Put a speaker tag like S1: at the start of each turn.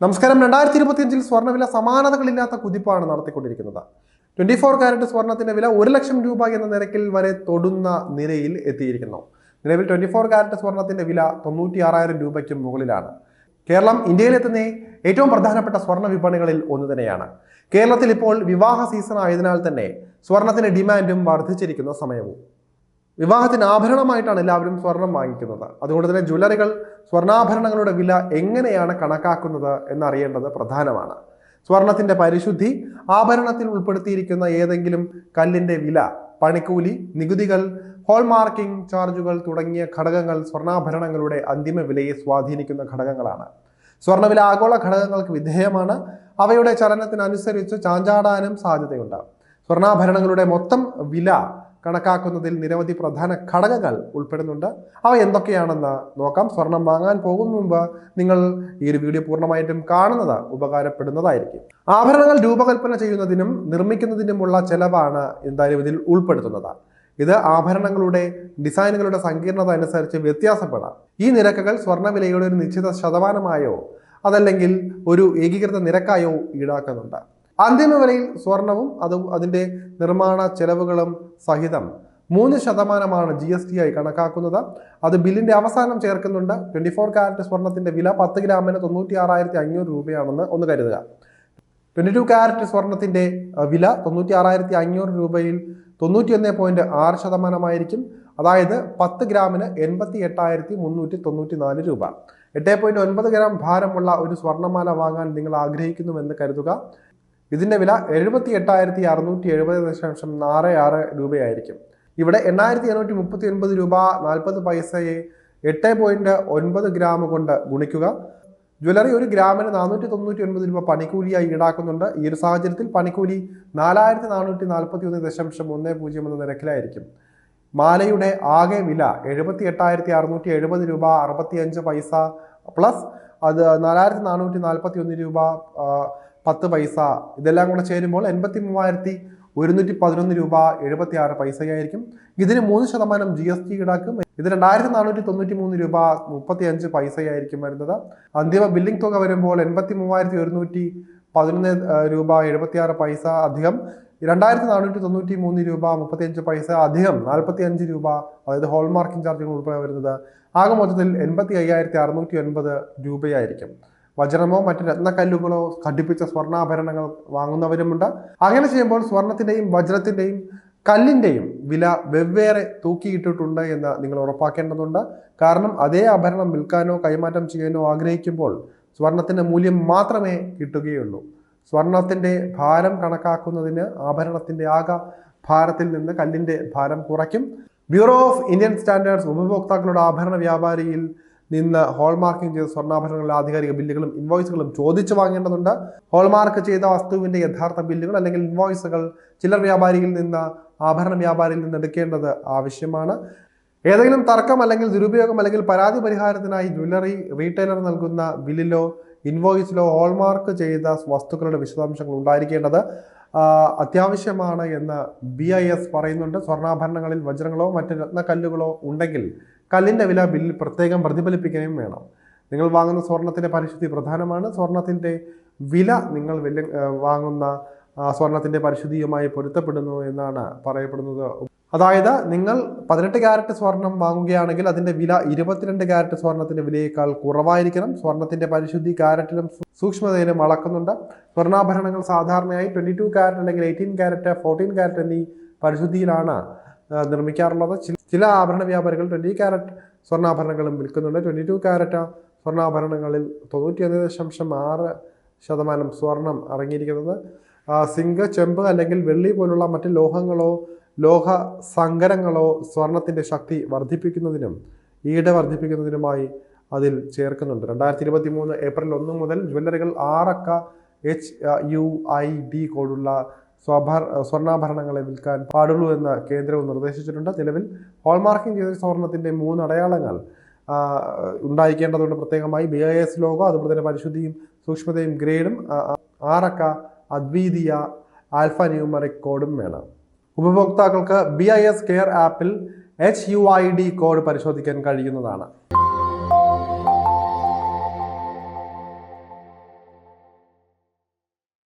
S1: നമസ്കാരം. രണ്ടായിരത്തി ഇരുപത്തിയഞ്ചിൽ സ്വർണവില സമാനതകളില്ലാത്ത കുതിപ്പാണ് നടത്തിക്കൊണ്ടിരിക്കുന്നത്. ട്വന്റി ഫോർ കാരറ്റ് സ്വർണത്തിന്റെ വില ഒരു ലക്ഷം രൂപ എന്ന നിരക്കിൽ വരെ തൊടുന്ന നിലയിൽ എത്തിയിരിക്കുന്നു. നിലവിൽ ട്വന്റി ഫോർ കാരറ്റ് സ്വർണത്തിന്റെ വില തൊണ്ണൂറ്റി ആറായിരം രൂപയ്ക്ക് മുകളിലാണ്. കേരളം ഇന്ത്യയിലെത്തുന്ന ഏറ്റവും പ്രധാനപ്പെട്ട സ്വർണ വിപണികളിൽ ഒന്ന് തന്നെയാണ്. കേരളത്തിൽ ഇപ്പോൾ വിവാഹ സീസൺ ആയതിനാൽ തന്നെ സ്വർണത്തിന്റെ ഡിമാൻഡും വർദ്ധിച്ചിരിക്കുന്ന സമയവും. വിവാഹത്തിന് ആഭരണമായിട്ടാണ് എല്ലാവരും സ്വർണം വാങ്ങിക്കുന്നത്. അതുകൊണ്ട് തന്നെ ജ്വല്ലറികൾ സ്വർണാഭരണങ്ങളുടെ വില എങ്ങനെയാണ് കണക്കാക്കുന്നത് എന്നറിയേണ്ടത് പ്രധാനമാണ്. സ്വർണത്തിന്റെ പരിശുദ്ധി ആഭരണത്തിൽ ഉൾപ്പെടുത്തിയിരിക്കുന്ന ഏതെങ്കിലും കല്ലിന്റെ വില പണിക്കൂലി നികുതികൾ ഹോൾമാർക്കിംഗ് ചാർജുകൾ തുടങ്ങിയ ഘടകങ്ങൾ സ്വർണാഭരണങ്ങളുടെ അന്തിമ വിലയെ സ്വാധീനിക്കുന്ന ഘടകങ്ങളാണ്. സ്വർണവില ആഗോള ഘടകങ്ങൾക്ക് വിധേയമാണ്. അവയുടെ ചലനത്തിനനുസരിച്ച് ചാഞ്ചാടാനും സാധ്യതയുണ്ട്. സ്വർണാഭരണങ്ങളുടെ മൊത്തം വില കണക്കാക്കുന്നതിൽ നിരവധി പ്രധാന ഘടകങ്ങൾ ഉൾപ്പെടുന്നുണ്ട്. അവ എന്തൊക്കെയാണെന്ന് നോക്കാം. സ്വർണം വാങ്ങാൻ പോകുന്ന മുമ്പ് നിങ്ങൾ ഈ ഒരു വീഡിയോ പൂർണമായിട്ടും കാണുന്നത് ഉപകാരപ്പെടുന്നതായിരിക്കും. ആഭരണങ്ങൾ രൂപകൽപ്പന ചെയ്യുന്നതിനും നിർമ്മിക്കുന്നതിനുമുള്ള ചെലവാണ് എന്തായാലും ഇതിൽ ഉൾപ്പെടുത്തുന്നത്. ഇത് ആഭരണങ്ങളുടെ ഡിസൈനുകളുടെ സങ്കീർണത അനുസരിച്ച് വ്യത്യാസപ്പെടാം. ഈ നിരക്കുകൾ സ്വർണവിലയുടെ ഒരു നിശ്ചിത ശതമാനമായോ അതല്ലെങ്കിൽ ഒരു ഏകീകൃത നിരക്കായോ ഈടാക്കുന്നുണ്ട്. അന്തിമ വിലയിൽ സ്വർണവും അതും അതിന്റെ നിർമ്മാണ ചെലവുകളും സഹിതം മൂന്ന് ശതമാനമാണ് ജി എസ് ടി ആയി കണക്കാക്കുന്നത്. അത് ബില്ലിന്റെ അവസാനം ചേർക്കുന്നുണ്ട്. ട്വന്റി ഫോർ കാരറ്റ് സ്വർണത്തിന്റെ വില പത്ത് ഗ്രാമിന് തൊണ്ണൂറ്റി ആറായിരത്തി അഞ്ഞൂറ് രൂപയാണെന്ന് ഒന്ന് കരുതുക. ട്വന്റി ടു കാരറ്റ് സ്വർണത്തിന്റെ വില തൊണ്ണൂറ്റി ആറായിരത്തി അഞ്ഞൂറ് രൂപയിൽ തൊണ്ണൂറ്റി ഒന്ന് പോയിന്റ് ആറ് ശതമാനമായിരിക്കും. അതായത് പത്ത് ഗ്രാമിന് എൺപത്തി എട്ടായിരത്തി മുന്നൂറ്റി തൊണ്ണൂറ്റി നാല് രൂപ. എട്ട് പോയിന്റ് ഒൻപത് ഗ്രാം ഭാരമുള്ള ഒരു സ്വർണമാല വാങ്ങാൻ നിങ്ങൾ ആഗ്രഹിക്കുന്നുവെന്ന് കരുതുക. ഇതിന്റെ വില എഴുപത്തി എട്ടായിരത്തി അറുന്നൂറ്റി എഴുപത് ദശാംശം ആറ് ആറ് രൂപയായിരിക്കും. ഇവിടെ എണ്ണായിരത്തി എണ്ണൂറ്റി മുപ്പത്തി ഒൻപത് രൂപ നാൽപ്പത് പൈസയെ എട്ട് പോയിന്റ് ഒൻപത് ഗ്രാം കൊണ്ട് ഗുണിക്കുക. ജ്വല്ലറി ഒരു ഗ്രാമിന് നാനൂറ്റി തൊണ്ണൂറ്റി ഒൻപത് രൂപ പണിക്കൂലിയായി ഈടാക്കുന്നുണ്ട്. ഈ ഒരു സാഹചര്യത്തിൽ പണിക്കൂലി നാലായിരത്തി നാനൂറ്റി നാൽപ്പത്തി ഒന്ന് ദശാംശം ഒന്ന് പൂജ്യം എന്ന നിരക്കിലായിരിക്കും. മാലയുടെ ആകെ വില എഴുപത്തി എട്ടായിരത്തി അറുന്നൂറ്റി എഴുപത് രൂപ അറുപത്തി അഞ്ച് പൈസ പ്ലസ് അത് നാലായിരത്തി നാനൂറ്റി നാൽപ്പത്തി ഒന്ന് രൂപ പത്ത് പൈസ. ഇതെല്ലാം കൂടെ ചേരുമ്പോൾ എൺപത്തി മൂവായിരത്തി ഒരുന്നൂറ്റി പതിനൊന്ന് രൂപ എഴുപത്തി ആറ് പൈസയായിരിക്കും. ഇതിന് മൂന്ന് ശതമാനം ജി എസ് ടി ഈടാക്കും. ഇത് രണ്ടായിരത്തി നാനൂറ്റി തൊണ്ണൂറ്റി മൂന്ന് രൂപ മുപ്പത്തി അഞ്ച് പൈസയായിരിക്കും വരുന്നത്. അന്തിമ ബില്ലിംഗ് തുക വരുമ്പോൾ എൺപത്തി മൂവായിരത്തി ഒരുന്നൂറ്റി പതിനൊന്ന് രൂപ എഴുപത്തി ആറ് പൈസ അധികം. രണ്ടായിരത്തി നാനൂറ്റി തൊണ്ണൂറ്റി മൂന്ന് രൂപ മുപ്പത്തി അഞ്ച് പൈസ അധികം. നാൽപ്പത്തി അഞ്ച് രൂപ അതായത് ഹോൾമാർക്കിംഗ് ചാർജുകൾ ഉൾപ്പെടെ വരുന്നത്. ആകെ മൊത്തത്തിൽ എൺപത്തി അയ്യായിരത്തി അറുന്നൂറ്റി ഒൻപത് രൂപയായിരിക്കും. വജ്രമോ മറ്റ് രത്നക്കല്ലുകളോ ഘടിപ്പിച്ച സ്വർണാഭരണങ്ങൾ വാങ്ങുന്നവരുമുണ്ട്. അങ്ങനെ ചെയ്യുമ്പോൾ സ്വർണത്തിന്റെയും വജ്രത്തിന്റെയും കല്ലിന്റെയും വില വെവ്വേറെ തൂക്കിയിട്ടിട്ടുണ്ട് എന്ന് നിങ്ങൾ ഉറപ്പാക്കേണ്ടതുണ്ട്. കാരണം അതേ ആഭരണം വിൽക്കാനോ കൈമാറ്റം ചെയ്യാനോ ആഗ്രഹിക്കുമ്പോൾ സ്വർണത്തിന്റെ മൂല്യം മാത്രമേ കിട്ടുകയുള്ളൂ. സ്വർണത്തിന്റെ ഭാരം കണക്കാക്കുന്നതിന് ആഭരണത്തിന്റെ ആക ഭാരത്തിൽ നിന്ന് കല്ലിന്റെ ഭാരം കുറയ്ക്കും. ബ്യൂറോ ഓഫ് ഇന്ത്യൻ സ്റ്റാൻഡേർഡ്സ് ഉപഭോക്താക്കളുടെ ആഭരണ വ്യാപാരിയിൽ നിന്ന് ഹോൾമാർക്കിംഗ് ചെയ്ത സ്വർണാഭരണങ്ങളുടെ ആധികാരിക ബില്ലുകളും ഇൻവോയ്സുകളും ചോദിച്ചു വാങ്ങേണ്ടതുണ്ട്. ഹോൾമാർക്ക് ചെയ്ത വസ്തുവിന്റെ യഥാർത്ഥ ബില്ലുകൾ അല്ലെങ്കിൽ ഇൻവോയ്സുകൾ ചില്ലർ വ്യാപാരിയിൽ നിന്ന് ആഭരണ വ്യാപാരിയിൽ നിന്ന് എടുക്കേണ്ടത് ആവശ്യമാണ്. ഏതെങ്കിലും തർക്കം അല്ലെങ്കിൽ ദുരുപയോഗം അല്ലെങ്കിൽ പരാതി പരിഹാരത്തിനായി ജ്വല്ലറി റീറ്റെയിലർ നൽകുന്ന ബില്ലിലോ ഇൻവോയ്സിലോ ഹോൾമാർക്ക് ചെയ്ത വസ്തുക്കളുടെ വിശദാംശങ്ങൾ ഉണ്ടായിരിക്കേണ്ടത് അത്യാവശ്യമാണ് എന്ന് ബി ഐ എസ് പറയുന്നുണ്ട്. സ്വർണാഭരണങ്ങളിൽ വജ്രങ്ങളോ മറ്റ് രത്നക്കല്ലുകളോ ഉണ്ടെങ്കിൽ കല്ലിന്റെ വില ബില്ലിൽ പ്രത്യേകം പ്രതിഫലിപ്പിക്കുകയും വേണം. നിങ്ങൾ വാങ്ങുന്ന സ്വർണത്തിന്റെ പരിശുദ്ധി പ്രധാനമാണ്. സ്വർണത്തിന്റെ വില നിങ്ങൾ വില വാങ്ങുന്ന സ്വർണത്തിന്റെ പരിശുദ്ധിയുമായി പൊരുത്തപ്പെടുന്നു എന്നാണ് പറയപ്പെടുന്നത്. അതായത് നിങ്ങൾ പതിനെട്ട് ക്യാരറ്റ് സ്വർണം വാങ്ങുകയാണെങ്കിൽ അതിന്റെ വില ഇരുപത്തിരണ്ട് ക്യാരറ്റ് സ്വർണത്തിന്റെ വിലയേക്കാൾ കുറവായിരിക്കണം. സ്വർണത്തിന്റെ പരിശുദ്ധി ക്യാരറ്റിലും സൂക്ഷ്മതയിലും അളക്കുന്നുണ്ട്. സ്വർണാഭരണങ്ങൾ സാധാരണയായി ട്വന്റി ടു ക്യാരറ്റ് അല്ലെങ്കിൽ എയ്റ്റീൻ ക്യാരറ്റ് ഫോർട്ടീൻ ക്യാരറ്റ് എന്നീ പരിശുദ്ധിയിലാണ് നിർമ്മിക്കാറുള്ളത്. ചില ആഭരണ വ്യാപാരികൾ ട്വന്റി ക്യാരറ്റ് സ്വർണാഭരണങ്ങളും വിൽക്കുന്നുണ്ട്. ട്വന്റി ടു ക്യാരറ്റ് സ്വർണാഭരണങ്ങളിൽ തൊണ്ണൂറ്റിയൊന്ന് ദശാംശം ആറ് ശതമാനം സ്വർണം അടങ്ങിയിരിക്കുന്നത്. സിങ്ക് ചെമ്പ് അല്ലെങ്കിൽ വെള്ളി പോലുള്ള മറ്റ് ലോഹങ്ങളോ ലോഹ സങ്കരങ്ങളോ സ്വർണത്തിന്റെ ശക്തി വർദ്ധിപ്പിക്കുന്നതിനും ഈട് വർദ്ധിപ്പിക്കുന്നതിനുമായി അതിൽ ചേർക്കുന്നുണ്ട്. രണ്ടായിരത്തി ഇരുപത്തി മൂന്ന് ഏപ്രിൽ ഒന്ന് മുതൽ ജ്വല്ലറികൾ ആറക്ക എച്ച് യു ഐ ഡി കോഡുള്ള സ്വാഭാ സ്വർണാഭരണങ്ങളെ വിൽക്കാൻ പാടുള്ളൂ എന്ന് കേന്ദ്രവും നിർദ്ദേശിച്ചിട്ടുണ്ട്. നിലവിൽ ഹോൾമാർക്കിംഗ് ചെയ്ത സ്വർണത്തിന്റെ മൂന്ന് അടയാളങ്ങൾ ഉണ്ടായിക്കേണ്ടതുകൊണ്ട് പ്രത്യേകമായി. ബി ഐ എസ് ലോഗോ അതുപോലെ തന്നെ പരിശുദ്ധിയും സൂക്ഷ്മതയും ഗ്രേഡും ആറക്ക അദ്വിതീയ ആൽഫ ന്യൂമറിക് കോഡും വേണം. ഉപഭോക്താക്കൾക്ക് ബി ഐ എസ് കെയർ ആപ്പിൽ H U I D code പരിശോധിക്കാൻ കഴിയുന്നതാണ്.